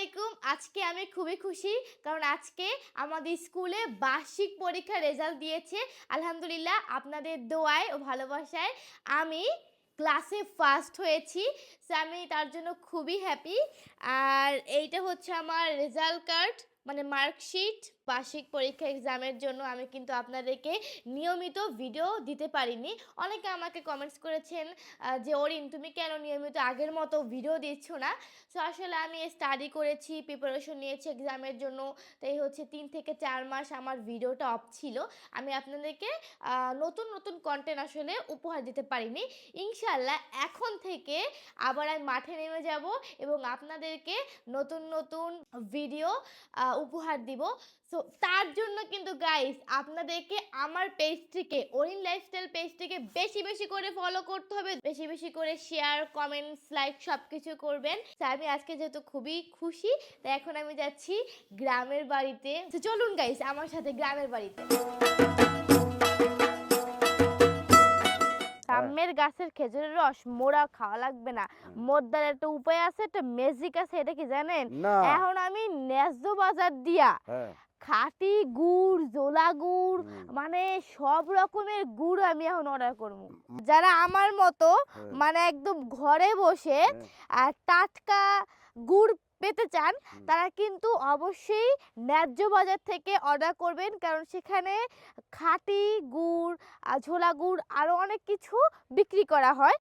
আলাইকুম। আজকে আমি খুবই খুশি কারণ আজকে আমাদের স্কুলে বার্ষিক পরীক্ষার রেজাল্ট দিয়েছে। আলহামদুলিল্লাহ আপনাদের দোয়ায় ও ভালোবাসায় আমি ক্লাসে ফার্স্ট হয়েছি। আমি তার জন্য খুবই হ্যাপি আর এইটা হচ্ছে আমার রেজাল্ট কার্ড মানে মার্কশিট বার্ষিক পরীক্ষা এক্সামের জন্য আমি কিন্তু আপনাদেরকে নিয়মিত ভিডিও দিতে পারিনি। অনেকে আমাকে কমেন্টস করেছেন যে অরিন, তুমি কেন নিয়মিত আগের মতো ভিডিও দিচ্ছ না? সো আসলে আমি স্টাডি করেছি প্রিপারেশন নিয়েছি এক্সামের জন্য। তাই হচ্ছে তিন থেকে চার মাস আমার ভিডিওটা অফ ছিল। আমি আপনাদেরকে নতুন নতুন কন্টেন্ট আসলে উপহার দিতে পারিনি। ইনশাল্লাহ এখন থেকে আবার আমি মাঠে নেমে যাব এবং আপনাদেরকে নতুন নতুন ভিডিও উপহার দিব। সো তার জন্য কিন্তু গাইস আপনাদেরকে আমার পেজটিকে অরিন লাইফস্টাইল পেজটিকে বেশি বেশি করে ফলো করতে হবে। বেশি বেশি করে শেয়ার কমেন্টস লাইক সব কিছু করবেন আমি আজকে যেহেতু খুবই খুশি, তাই এখন আমি যাচ্ছি গ্রামের বাড়িতে। চলুন গাইস আমার সাথে গ্রামের বাড়িতে। সামনের গাছের খেজুরের রস মোড়া খাওয়া লাগবে না। মোদ্দার একটা উপায় আছে একটা ম্যাজিক আছে এটা কি জানেন? এখন আমি ন্যায্য বাজার দিয়া হ্যাঁ। খাঁটি গুড় জোলা গুড় মানে সব রকমের গুড় আমি এখন অর্ডার করব। যারা আমার মতো হ্যাঁ, মানে একদম ঘরে বসে হ্যাঁ, আর টাটকা গুড় পেতে চান তারা কিন্তু অবশ্যই ন্যায্য বাজার থেকে অর্ডার করবেন। কারণ সেখানে খাঁটি গুড় ঝোলা গুড় আরও অনেক কিছু বিক্রি করা হয়।